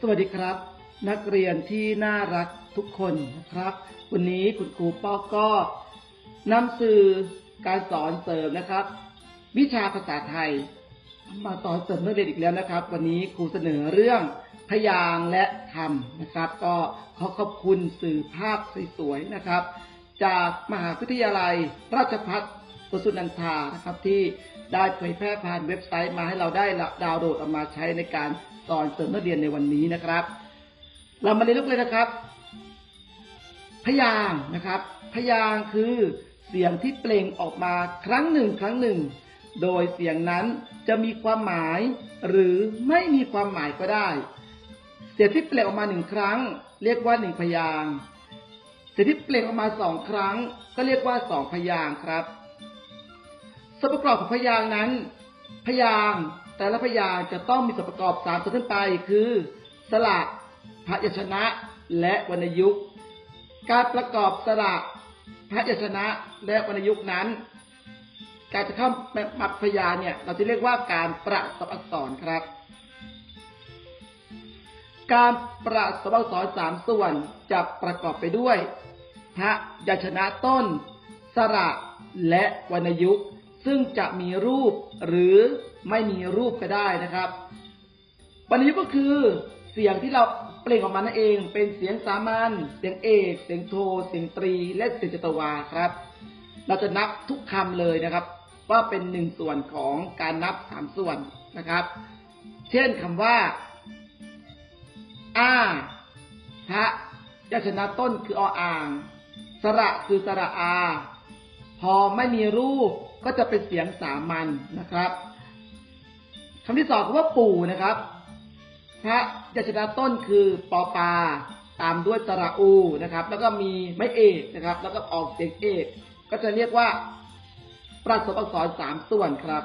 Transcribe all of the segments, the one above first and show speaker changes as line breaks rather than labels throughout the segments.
สวัสดีครับ นักเรียนที่น่ารักทุกคนนะครับ วันนี้คุณครูป้อก็นำสื่อการสอนเสริมนะครับ วิชาภาษาไทย มาสอนเสริมนักเรียนอีกแล้วนะครับ วันนี้ครูเสนอเรื่องพยางและคำนะครับ ก็ขอขอบคุณสื่อภาพสวยๆนะครับ จากมหาวิทยาลัย ราชภัฏสุนันทานะครับที่ ได้เผยแพร่ผ่านเว็บไซต์มาให้เราได้ดาวน์โหลดเอามาใช้ในการสอนเสริมนักเรียนในวันนี้นะครับ เรามาเรียนรู้เลยนะครับ พยางนะครับ พยางคือเสียงที่เปล่งออกมาครั้งหนึ่งครั้งหนึ่ง โดยเสียงนั้นจะมีความหมาย หรือไม่มีความหมายก็ได้ เสียงที่เปล่งออกมาหนึ่งครั้ง เรียกว่าหนึ่งพยางเสียงที่เปล่งออกมาสองครั้ง ก็เรียกว่าสองพยางครับ ส่วนประกอบของพยางนั้น พยางแต่ละพยางจะต้องมีส่วนประกอบสามส่วนขึ้นไป คือ สระพยัญชนะ และวรรณยุกต์ การประกอบสระพยัญชนะและวรรณยุกต์นั้น การจะเข้ามาพยานเนี่ยเราจะเรียกว่าการประสบอักษรครับ การประสบอักษรสามส่วนจะประกอบไปด้วยพระยัญชนะต้น สระและวรรณยุกต์ ซึ่งจะมีรูปหรือไม่มีรูปก็ได้นะครับวรรณยุกต์ก็คือเสียงที่เราเปล่งออกมานั่นเอง เป็นเสียงสามัญเสียงเอกเสียงโท เสียงตรี และเสียงจตวาครับ เราจะนับทุกคำเลยนะครับ ว่าเป็นหนึ่งส่วนของการนับสามส่วนนะครับ เช่นคำว่าอาพระยชนะต้นคือออ่าง สระคือสระอา พอไม่มีรูป ก็จะเป็นเสียงสามัญนะครับคำที่สองคือว่าปู่นะครับ พระยชนะต้นคือปอปา ตามด้วยสระอูนะครับ แล้วก็มีไม่เอกนะครับ แล้วก็ออกเสียงเอกก็จะเรียกว่าประสบอักษรสามส่วนครับ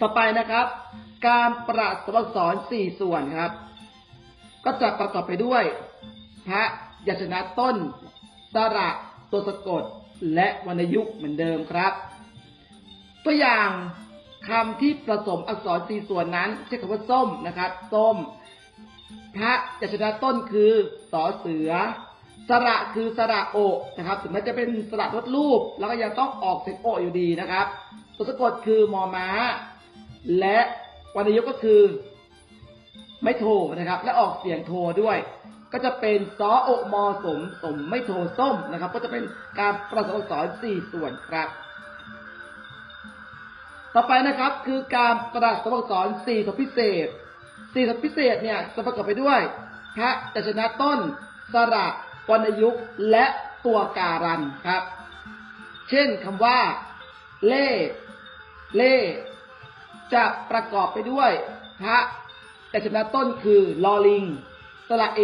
ต่อไปนะครับ การประสบอักษรสี่ส่วนครับ ก็จะประกอบไปด้วย พระยชนะต้น สระ ตัวสะกดและวรรณยุกต์เหมือนเดิมครับ ตัวอย่างคำที่ผสมอักษรสี่ส่วนนั้นใช้คำว่าส้มนะครับ ส้ม พระยัชนะต้นคือสอเสือ สระคือสระโอนะครับ ถึงแม้จะเป็นสระลดรูป แล้วก็ยังต้องออกเสียงโออยู่ดีนะครับ ตัวสะกดคือมอม้า และวรรณยุกต์ก็คือ ไม่โทนะครับ และออกเสียงโทด้วย ก็จะเป็นซอโอมอสมสมไม่โทส้มนะครับ ก็จะเป็นการประสบอักษรสี่ส่วนครับ ต่อไปนะครับคือการประสบอักษรสี่สพิเศษสี่สพิเศษเนี่ยจะประกอบไปด้วย พระจัชนะต้น สระวรรณยุกต์และตัวการันครับ เช่นคำว่า เล่ เล่ จะประกอบไปด้วย พระจัชนะต้นคือลอลิง สระเอ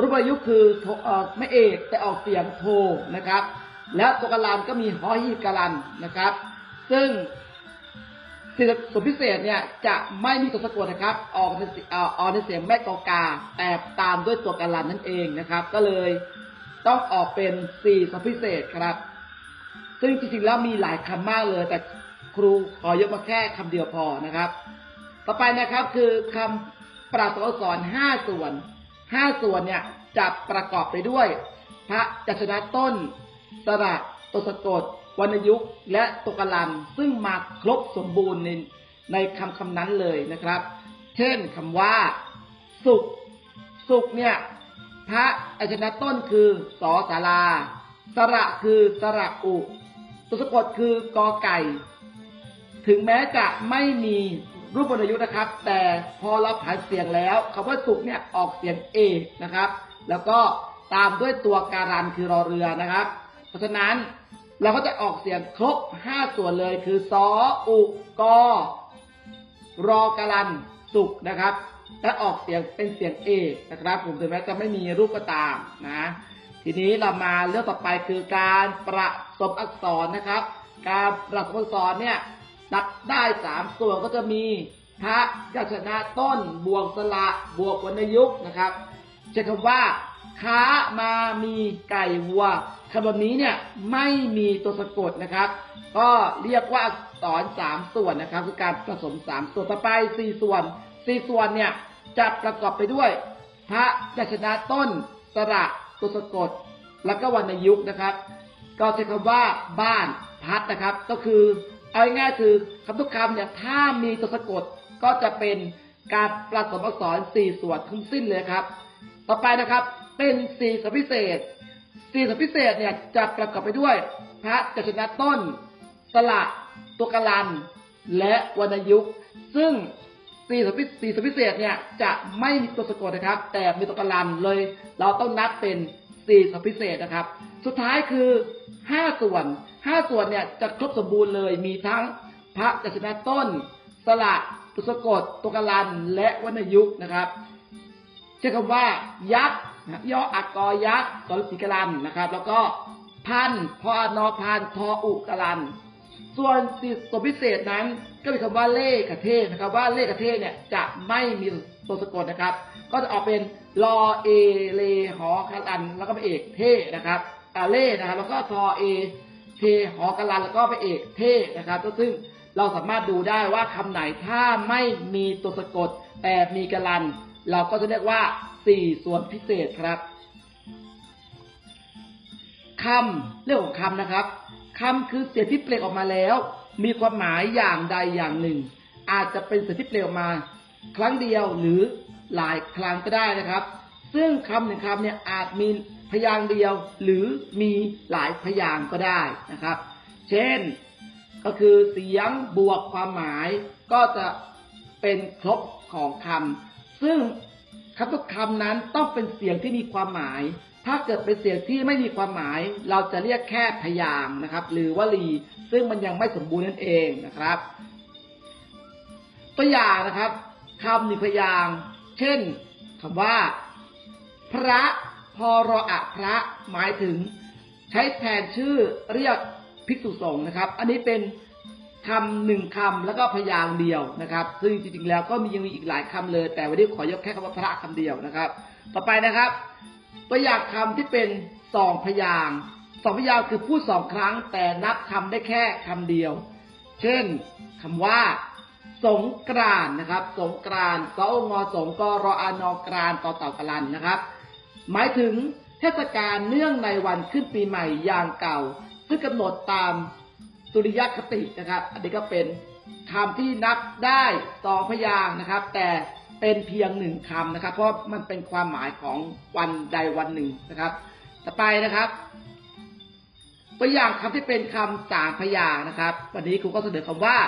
รูปยุคือโทเอ่อไม่เอกแต่ออกเสียงโทนะครับ แล้วตัวการันก็มีหอหีบการันนะครับ ซึ่งสิ่งส่วนพิเศษเนี่ยจะไม่มีตัวสะกดนะครับ ออกในเสียงออกในเสียงแม่กอกา แต่ตามด้วยตัวการันนั่นเองนะครับ ก็เลยต้องออกเป็นสี่สับพิเศษครับ ซึ่งจริงๆแล้วมีหลายคำมากเลย แต่ครูขอยกมาแค่คำเดียวพอนะครับ ต่อไปนะครับคือคำ ประสบอักษรห้าส่วนห้าส่วนเนี่ยจะประกอบไปด้วย พระจัชนะต้น สระตัวสะกดวรรณยุกต์และตกลันซึ่งมาครบสมบูรณ์ในในคำคำนั้นเลยนะครับ เช่นคำว่า สุข สุขเนี่ยพระอัชนะต้นคือสอสาราสระคือสระอุตัวสะกดคือกอไก่ ถึงแม้จะไม่มี รูปวรรณยุกต์นะครับ แต่พอเราผ่านเสียงแล้วคำว่าสุขเนี่ยออกเสียงเอนะครับ แล้วก็ตามด้วยตัวการันคือรอเรือนะครับ เพราะฉะนั้นเราก็จะออกเสียงครบห้าส่วนเลยคือสออุกอรอการันสุขนะครับและออกเสียงเป็นเสียงเอนะครับ ผมถึงแม้จะไม่มีรูปก็ตามนะทีนี้เรามาเรื่องต่อไปคือการประสมอักษรนะครับ การประสมอักษรเนี่ย นับได้สามส่วนก็จะมีพระยัญชนะต้นบวกสระบวกวรรณยุกนะครับใช้คำว่า ค้ามามีไก่วัวคำแบบนี้เนี่ยไม่มีตัวสะกดนะครับ ก็เรียกว่าอักษรสามส่วนนะครับ คือการผสมสามส่วนต่อไปสี่ส่วนสี่ส่วนเนี่ยจะประกอบไปด้วย พระยัญชนะต้นสระตัวสะกด แล้วก็วรรณยุกนะครับ ก็ใช้คำว่าบ้านพัดนะครับ ก็คือ เอาง่ายๆคือคำทุกคำเนี่ยถ้ามีตัวสะกดก็จะเป็นการผสมอักษรสี่ส่วนทั้งสิ้นเลยครับ ต่อไปนะครับเป็นสี่สพิเศษสี่สพิเศษเนี่ยจะประกอบไปด้วย พระจัชนะต้น สละตัวกลัน และวรรณยุกต์ซึ่งสี่สพิสี่สพิเศษเนี่ยจะไม่มีตัวสะกดนะครับ แต่มีตัวกลันเลย เราต้องนับเป็นสี่สพิเศษนะครับ สุดท้ายคือห้าส่วน ห้าส่วนเนี่ยจะครบสมบูรณ์เลย มีทั้งพระจัชนะต้น สละตัวสะกดตัวกลัน และวรรณยุกนะครับใช้คำว่ายักษ์ย่ออักกอยักษ์สรสีกลันนะครับ แล้วก็พันพออนอพันทออุกลัน ส่วนตัวพิเศษนั้นก็มีคำว่าเลขเทศนะครับ ว่าเลขเทศเนี่ยจะไม่มีตัวสะกดนะครับ ก็จะออกเป็นรอเอเลหอคลัน แล้วก็ไปเอกเทนะครับอาเล่นะครับ แล้วก็ทอเอ เทหอกลันแล้วก็ไปเอกเทนะครับซึ่งเราสามารถดูได้ว่าคำไหนถ้าไม่มีตัวสะกด แต่มีกลัน เราก็จะเรียกว่าสี่ส่วนพิเศษครับคำเรื่องของคำนะครับคำคือเสียงที่เปล่งออกมาแล้ว มีความหมายอย่างใดอย่างหนึ่ง อาจจะเป็นเสียงที่เปล่งออกมา ครั้งเดียวหรือหลายครั้งก็ได้นะครับ ซึ่งคำหนึ่งคำเนี่ยอาจมี พยางค์เดียวหรือมีหลายพยางค์ก็ได้นะครับ เช่นก็คือเสียงบวกความหมายก็จะเป็นครบของคำซึ่งคำทุกคำนั้นต้องเป็นเสียงที่มีความหมาย ถ้าเกิดเป็นเสียงที่ไม่มีความหมาย เราจะเรียกแค่พยางนะครับ หรือวลี ซึ่งมันยังไม่สมบูรณ์นั่นเองนะครับ ตัวอย่างนะครับคำหนึ่งพยาง เช่นคำว่า พระ พอรออะพระหมายถึงใช้แทนชื่อเรียกภิกษุสงฆ์นะครับ อันนี้เป็นคำหนึ่งคำแล้วก็พยางเดียวนะครับ ซึ่งจริงๆแล้วก็มียังมีอีกหลายคำเลย แต่วันนี้ขอยกแค่คำว่าพระคำเดียวนะครับ ต่อไปนะครับ ตัวอย่างคำที่เป็นสองพยางสองพยางคือพูดสองครั้ง แต่นับคำได้แค่คำเดียว เช่นคำว่า สงกรานนะครับ สงกรานสองอสงกรออานอกรานต่อเต่ากลันนะครับ หมายถึงเทศกาลเนื่องในวันขึ้นปีใหม่อย่างเก่า ซึ่งกำหนดตามสุริยคตินะครับ อันนี้ก็เป็นคำที่นับได้สองพยางนะครับ แต่เป็นเพียงหนึ่งคำนะครับ เพราะมันเป็นความหมายของวันใดวันหนึ่งนะครับ ต่อไปนะครับ ตัวอย่างคำที่เป็นคำสามพยางนะครับ วันนี้ครูก็เสนอคำว่า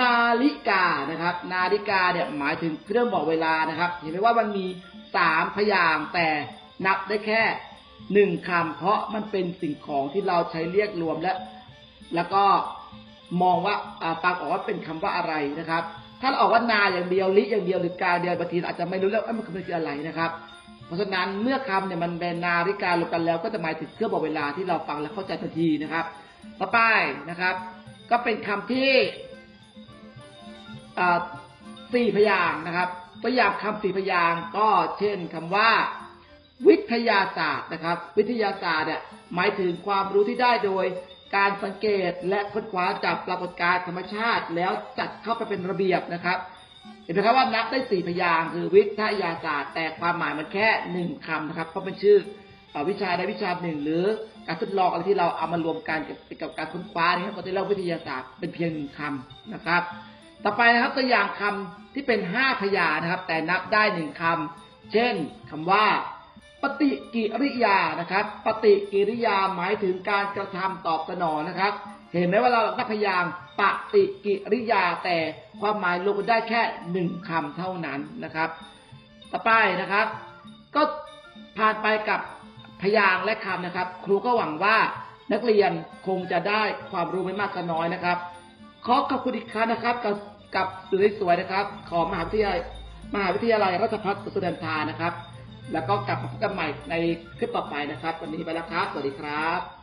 นาฬิกานะครับ นาฬิกาเนี่ยหมายถึงเครื่องบอกเวลานะครับ เห็นไหมว่ามันมี สามพยางแต่นับได้แค่หนึ่งคำเพราะมันเป็นสิ่งของที่เราใช้เรียกรวมและ แล้วก็มองว่าฟังออกว่าเป็นคำว่าอะไรนะครับ ถ้าเราออกว่านาอย่างเดียวลิอย่างเดียวหรือกาเดียวบางทีอาจจะไม่รู้แล้วว่ามันคืออะไรนะครับ เพราะฉะนั้นเมื่อคำเนี่ยมันเป็นนาฬิการวมกันแล้ว ก็จะหมายถึงเครื่องบอกเวลาที่เราฟังและเข้าใจทันทีนะครับต่อไปนะครับ ก็เป็นคำที่สี่พยางนะครับ ตัวอย่างคำสี่พยางค์ก็เช่นคำว่า วิทยาศาสตร์นะครับ วิทยาศาสตร์เนี่ยหมายถึงความรู้ที่ได้โดยการสังเกตและค้นคว้าจากปรากฏการณ์ธรรมชาติ แล้วจัดเข้าไปเป็นระเบียบนะครับ เห็นไหมครับว่านับได้สี่พยางค์คือวิทยาศาสตร์แต่ความหมายมันแค่หนึ่งคำนะครับเพราะเป็นชื่ออวิชาใดวิชาหนึ่ง หรือการทดลองอะไรที่เราเอามารวมกันกับกับการค้นคว้านี่ก็จะเรียกวิทยาศาสตร์เป็นเพียงหนึ่งคำนะครับ ต่อไปนะครับตัวอย่างคำที่เป็นห้าพยางนะครับ แต่นับได้หนึ่งคำเช่นคำว่า ปฏิกิริยานะครับ ปฏิกิริยาหมายถึงการกระทำตอบสนองนะครับ เห็นไหมว่าเรานับพยางปฏิกิริยาแต่ความหมายลงได้แค่หนึ่งคำเท่านั้นนะครับ ต่อไปนะครับ ก็ผ่านไปกับพยางและคำนะครับ ครูก็หวังว่านักเรียนคงจะได้ความรู้ไม่มากก็น้อยนะครับ ขอขอบคุณอีกครั้งนะครับ กับกับสื่อสวยๆนะครับ ของมหาวิทยาลัยมหาวิทยาลัยราชภัฏสุรินทานะครับ แล้วก็กลับมาพบกันใหม่ในคลิปต่อไปนะครับ วันนี้ไปแล้วครับ สวัสดีครับ